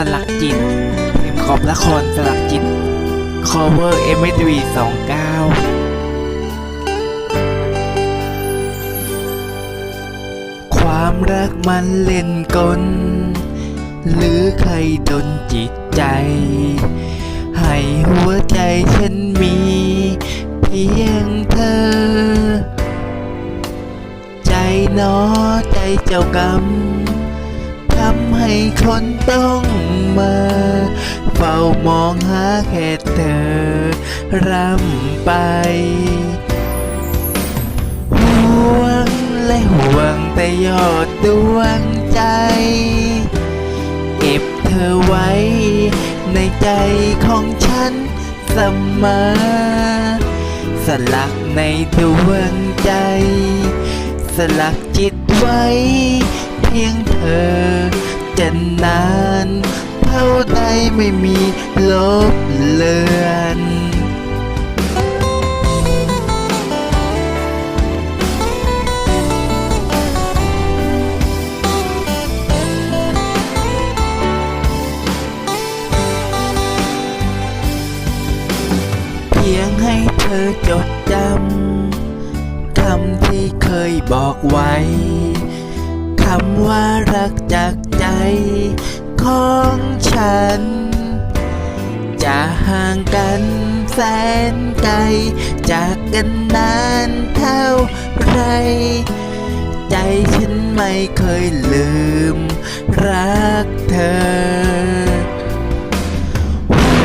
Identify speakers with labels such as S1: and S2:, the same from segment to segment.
S1: สลักจิตเพลงขอบละครสลักจิต cover m อ v 29 ความรักมันเล่นกล หรือใครดนจิตใจ ให้หัวใจฉันมีเพียงเธอ ใจหนอใจเจ้ากรรม ให้คนต้องมาเฝ้ามองหาแค่เธอรำไป ห่วงและห่วงแต่ยอดดวงใจ เก็บเธอไว้ ในใจของฉันเสมอสลักในดวงใจ สลักจิตไว้ เพียงเธอ จะนาน เท่าใดไม่มีลบเลือนเพียงให้เธอจดจำคำที่เคยบอกไว้ คำว่ารักจากใจของฉัน จะห่างกันแสนไกล จากกันนานเท่าไร ใจฉันไม่เคยลืม รักเธอ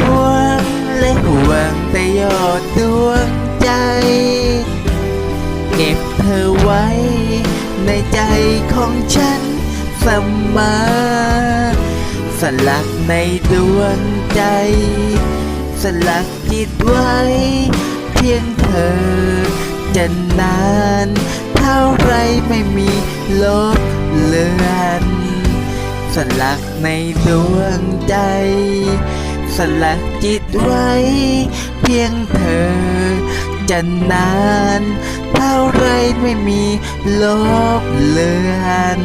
S1: ห่วงและห่วงแต่ยอดดวงใจ เก็บเธอไว้ในใจ ของฉันเสมอสลักในดวงใจ สลักจิตไว้ เพียงเธอ จะนาน เท่าไรไม่มีลบเลือนสลักในดวงใจ สลักจิตไว้ เพียงเธอ จะนาน อะไรไม่มีลบเลือน